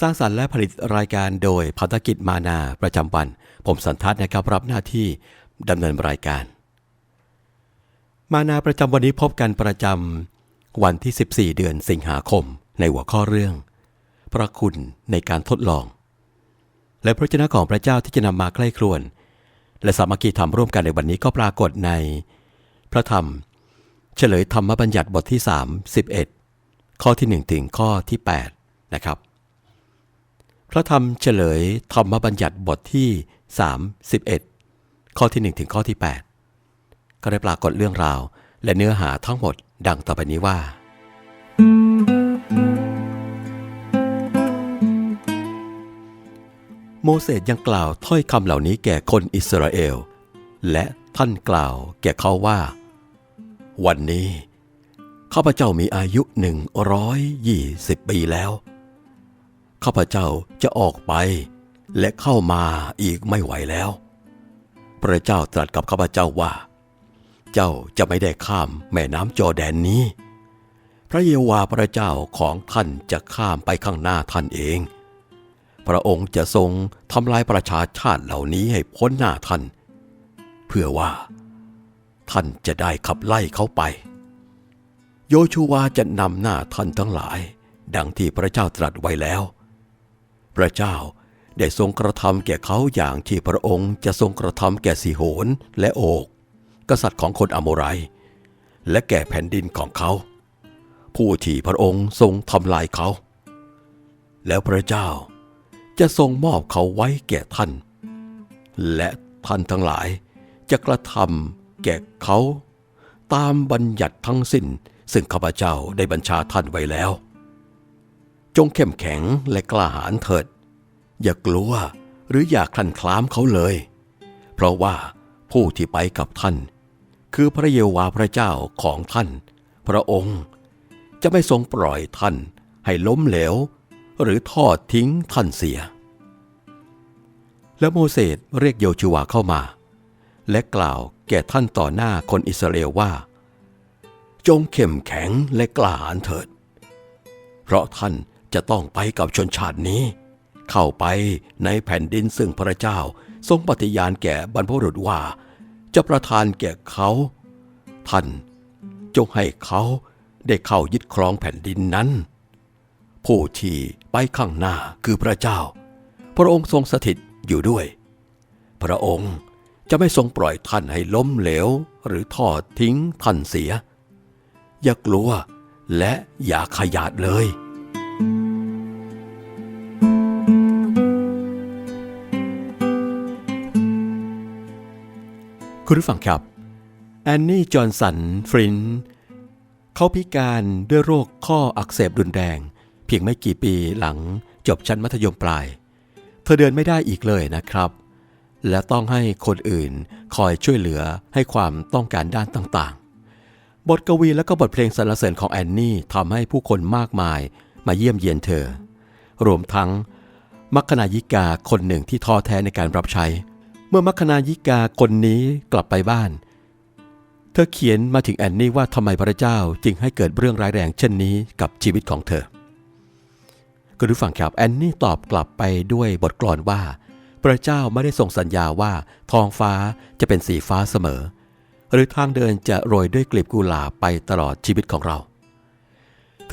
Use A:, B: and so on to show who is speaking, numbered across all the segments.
A: สร้างสรรค์และผลิตรายการโดยพัฒกิจมานาประจำวัน ผมสันทัศน์นะครับรับหน้าที่ดำเนินรายการ มานาประจำวันนี้พบกันประจำวันที่ 14 เดือนสิงหาคม ในหัวข้อเรื่อง พระคุณในการทดลอง และพระเจ้าของพระเจ้าที่จะนำมาใกล้ครวน และสามัคคีธรรมร่วมกันในวันนี้ก็ปรากฏใน พระธรรม เฉลยธรรมบัญญัติบทที่ 3 11 ข้อที่ 1 ถึงข้อที่ 8 นะครับ พระธรรมเฉลยธรรมบัญญัติบทที่ 31 ข้อที่ 1 ถึงข้อที่ 8 ก็ได้ปรากฏเรื่องราว และเนื้อหาทั้งหมดดังต่อไปนี้ว่า โมเสสยังกล่าวถ้อยคำเหล่านี้แก่คนอิสราเอล และท่านกล่าวแก่เขาว่า วันนี้ข้าพเจ้ามีอายุหนึ่งร้อยยี่สิบปีแล้ว ข้าพเจ้าจะออกไป และเข้ามาอีกไม่ไหวแล้ว พระเจ้าตรัสกับข้าพเจ้าว่า เจ้าจะไม่ได้ข้ามแม่น้ำจอแดนนี้ พระเยโวาพระเจ้าของท่านจะข้ามไปข้างหน้าท่านเอง พระองค์จะทรงทำลายประชาชาติเหล่านี้ให้พ้นหน้าท่าน เพื่อว่า ท่านจะได้ขับไล่เขาไป โยชูวาจะนำหน้าท่านทั้งหลาย ดังที่พระเจ้าตรัสไว้แล้ว ระเจ้าได้ทรงกระทำแก่เขาอย่างที่พระองค์จะทรงกระทำแก่สีโหนและโอก กษัตริย์ของคนอโมไร และแก่แผ่นดินของเขา ผู้ที่พระองค์ทรงทำลายเขา แล้วพระเจ้าจะทรงมอบเขาไว้แก่ท่าน และท่านทั้งหลายจะกระทำแก่เขา ตามบัญญัติทั้งสิ้น ซึ่งข้าพเจ้าได้บัญชาท่านไว้แล้ว จงเข้มแข็งและกล้าหาญเถิด อย่ากลัวหรืออย่าคลั่นคล้ามเขาเลย เพราะว่าผู้ที่ไปกับท่าน คือพระเยโวาพระเจ้าของท่าน พระองค์จะไม่ทรงปล่อยท่านให้ล้มเหลว หรือทอดทิ้งท่านเสีย แล้วโมเสสเรียกโยชูวาเข้ามา และกล่าวแก่ท่านต่อหน้าคนอิสราเอลว่า จงเข้มแข็งและกล้าหาญเถิด เพราะท่าน จะต้องไปกับชนชาตินี้ เข้าไปในแผ่นดินซึ่งพระเจ้าทรงปฏิญาณแก่บรรพบุรุษว่า จะประทานแก่เขา ท่านจงให้เขาได้เข้ายึดครองแผ่นดินนั้น ผู้ที่ไปข้างหน้าคือพระเจ้า พระองค์ทรงสถิตอยู่ด้วย พระองค์จะไม่ทรงปล่อยท่านให้ล้มเหลวหรือทอดทิ้งท่านเสีย อย่ากลัวและอย่าขยาดเลย คุณผู้ฟังครับแอนนี่จอห์นสันฟรินเขาพิการด้วยโรคข้ออักเสบรุนแรง เพียงไม่กี่ปีหลังจบชั้นมัธยมปลาย เธอเดินไม่ได้อีกเลยนะครับ และต้องให้คนอื่นคอยช่วยเหลือให้ความต้องการด้านต่างๆ บทกวีและก็บทเพลงสรรเสริญของแอนนี่ทำให้ผู้คนมากมาย มาเยี่ยมเยียนเธอ รวมทั้งมัคคณายิกาคนหนึ่งที่ท้อแท้ในการรับใช้ เมื่อมัคคณายิกาคนนี้กลับไปบ้าน เธอเขียนมาถึงแอนนี่ว่าทำไมพระเจ้าจึงให้เกิดเรื่องร้ายแรงเช่นนี้กับชีวิตของเธอคุณผู้ฟังครับแอนนี่ตอบกลับไปด้วยบทกลอนว่า พระเจ้าไม่ได้ทรงสัญญาว่าท้องฟ้าจะเป็นสีฟ้าเสมอ หรือทางเดินจะโรยด้วยกลีบกุหลาบไปตลอดชีวิตของเรา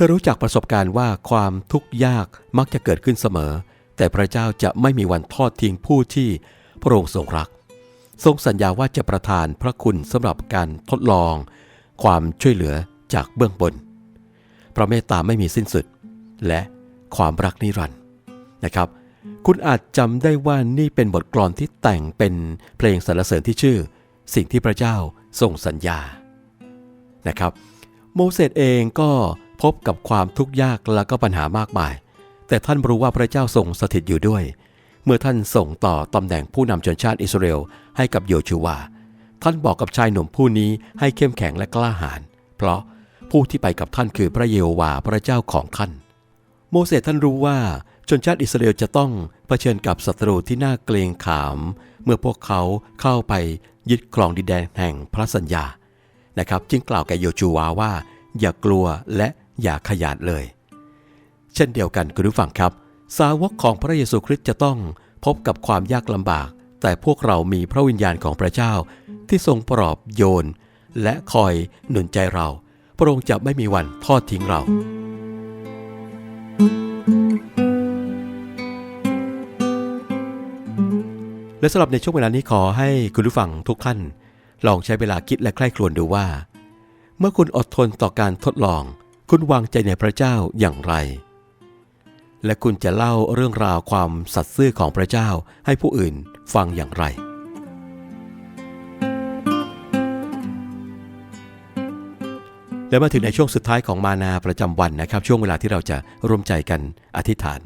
A: เธอรู้จักประสบการณ์ว่าความทุกข์ยากมักจะเกิดขึ้นเสมอ แต่พระเจ้าจะไม่มีวันทอดทิ้งผู้ที่พระองค์ทรงรัก ทรงสัญญาว่าจะประทานพระคุณสำหรับการทดลอง ความช่วยเหลือจากเบื้องบน พระเมตตาไม่มีสิ้นสุด และความรักนิรันดร์นะครับ คุณอาจจำได้ว่านี่เป็นบทกลอนที่แต่งเป็นเพลงสรรเสริญที่ชื่อ สิ่งที่พระเจ้าทรงสัญญานะครับ โมเสสเองก็ พบกับความทุกข์ยากและก็ปัญหามากมาย แต่ท่านรู้ว่าพระเจ้าทรงสถิตอยู่ด้วย เมื่อท่านส่งต่อตำแหน่งผู้นำชนชาติอิสราเอลให้กับโยชูวา ท่านบอกกับชายหนุ่มผู้นี้ให้เข้มแข็งและกล้าหาญ เพราะผู้ที่ไปกับท่านคือพระเยโฮวาห์พระเจ้าของท่าน โมเสสท่านรู้ว่าชนชาติอิสราเอลจะต้องเผชิญกับศัตรูที่น่าเกรงขาม เมื่อพวกเขาเข้าไปยึดครองดินแดนแห่งพระสัญญา นะครับ จึงกล่าวแก่โยชูวาว่า อย่ากลัวและ อย่าขยาดเลย เช่นเดียวกันคุณผู้ฟังครับ สาวกของพระเยซูคริสต์จะต้องพบกับความยากลำบาก แต่พวกเรามีพระวิญญาณของพระเจ้า ที่ทรงปลอบโยน และคอยหนุนใจเรา พระองค์จะไม่มีวันทอดทิ้งเราและสำหรับในช่วงเวลานี้ขอให้คุณผู้ฟังทุกท่าน ลองใช้เวลาคิดและใคร่ครวญดูว่า เมื่อคุณอดทนต่อการทดลอง คุณวางใจในพระเจ้าอย่างไร และคุณจะเล่าเรื่องราวความสัตย์ซื่อของพระเจ้าให้ผู้อื่นฟังอย่างไร และมาถึงในช่วงสุดท้ายของมานาประจำวันนะครับ ช่วงเวลาที่เราจะร่วมใจกันอธิษฐาน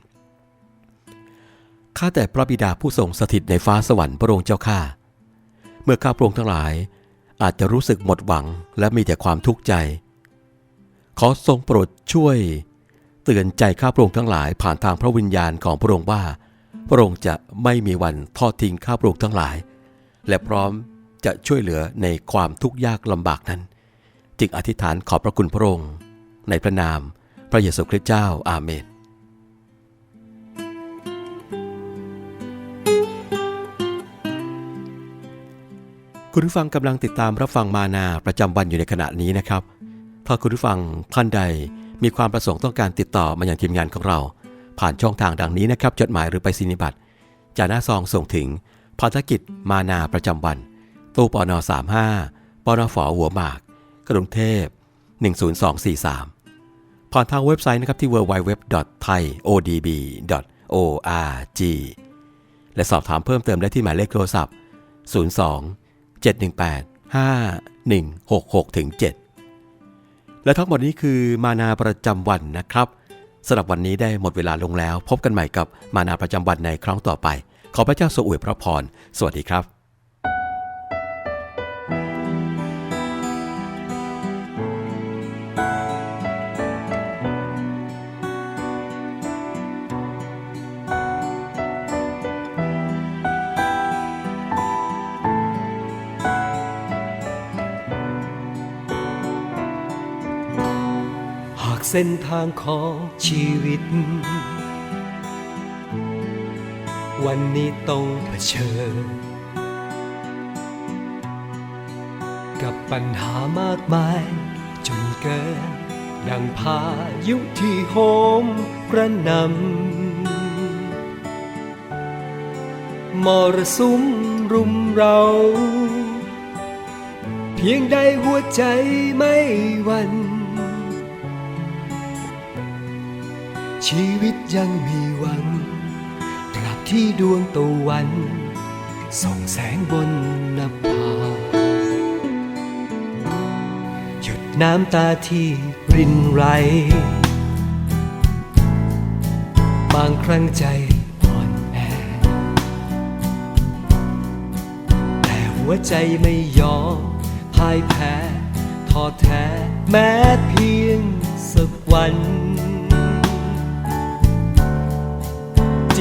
A: ข้าแต่พระบิดาผู้ทรงสถิตในฟ้าสวรรค์พระองค์เจ้าข้า เมื่อข้าพระองค์ทั้งหลาย อาจจะรู้สึกหมดหวังและมีแต่ความทุกข์ใจ ขอทรงโปรดช่วย เตือนใจข้าพระองค์ทั้งหลายผ่านทางพระวิญญาณของพระองค์ว่า พระองค์จะไม่มีวันทอดทิ้งข้าพระองค์ทั้งหลาย และพร้อมจะช่วยเหลือในความทุกข์ยากลำบากนั้น จึงอธิษฐานขอบพระคุณพระองค์ ในพระนามพระเยซูคริสต์เจ้าอาเมนคุณผู้ฟังกำลังติดตามรับฟังมานาประจำวันอยู่ในขณะนี้นะครับ ถ้าคุณผู้ฟังท่านใดมีความประสงค์ต้องการติดต่อมาอย่างทีมงานของเรา ผ่านช่องทางดังนี้นะครับจดหมายหรือไปรษณียบัตรจากหน้าซองส่งถึงภารกิจมานาประจำวัน ตู้ปอนอ35ปอนอฝอหัวหมาก กรุงเทพ 10243 ผ่านทางเว็บไซต์นะครับที่ www.thaiodb.org และสอบถามเพิ่มเติมได้ที่หมายเลขโทรศัพท์ 02 718 5166ถึง7 และทั้งหมดนี้คือมานาประจำวันนะครับสำหรับวันนี้ได้หมดเวลาลงแล้ว พบกันใหม่กับมานาประจำวันในครั้งต่อไป ขอพระเจ้าทรงอวยพระพร สวัสดีครับ
B: เส้นทางของชีวิต วันนี้ต้องเผชิญ กับปัญหามากมาย จนเกิน ดังพายุที่โหมกระนำมรสุมรุมเราเพียงใดหัวใจไม่หวัน ชีวิตยังมีหวังตราบที่ดวงตะวันส่องแสงบนนภาหยุดน้ำตาที่รินไหรบางครั้งใจอ่อนแอ แต่หัวใจไม่ยอมพ่ายแพ้ท้อแท้แม้เพียงสักวัน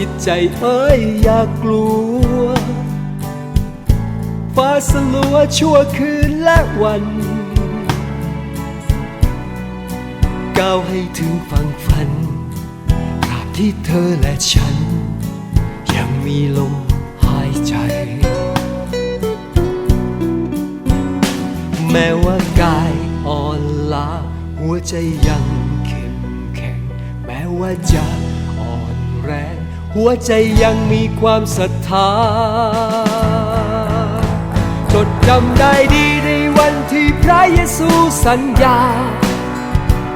B: จิตใจเอ้ยอย่ากลัว ฟ้าสลัวชั่วคืนและวัน ก้าวให้ถึงฝั่งฝันตราบที่เธอและฉัน ยังมีลมหายใจ แม้ว่ากายอ่อนล้าหัวใจยังเข้มแข็ง แม้ว่าจะอ่อนแรง หัวใจยังมีความศรัทธา จดจำได้ดีในวันที่พระเยซูสัญญา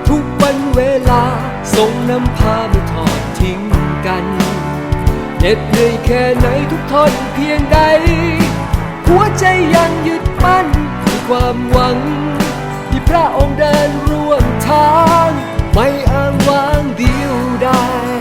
B: ทุกวันเวลาทรงนำพาไม่ทอดทิ้งกันเหน็ดเหนื่อยแค่ไหนทุกทนเพียงใด หัวใจยังยึดมั่นมีความหวัง ที่พระองค์เดินร่วมทาง ไม่อ้างว้างเดียวดาย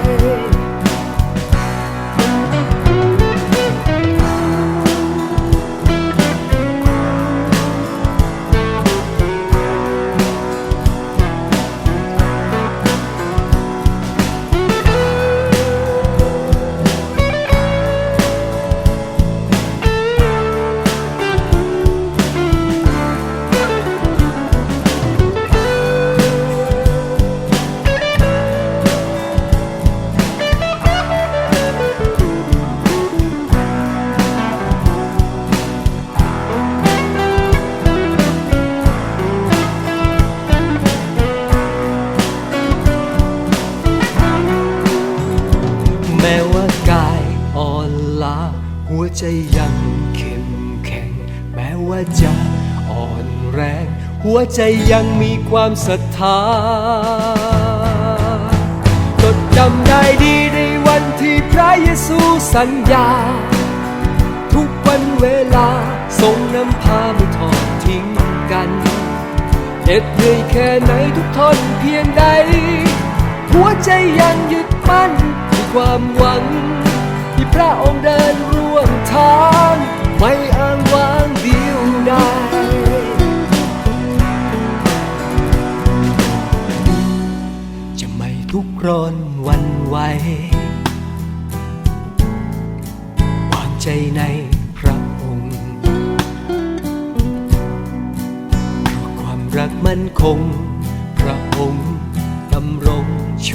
B: ใจยังมีความศรัทธาจดจำได้ดีในวันที่พระเยซูสัญญา ทุกวันเวลาทรงนำพาไม่ทอดทิ้งกันเหน็ดเหนื่อยแค่ไหนทุกทนเพียงใด หัวใจยังยึดมั่นมีความหวัง ที่พระองค์เดินร่วมทาง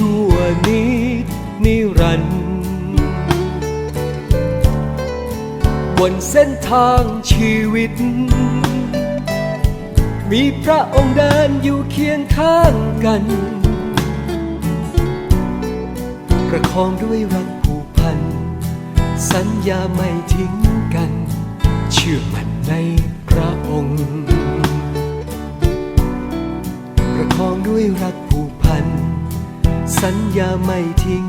B: ชั่วนิดนิรันดร์บนเส้นทางชีวิต มีพระองค์เดินอยู่เคียงข้างกัน ประคองด้วยรักผูกพัน สัญญาไม่ทิ้งกัน เชื่อมั่นใน สัญญาไม่ทิ้งกันเชื่อมั่น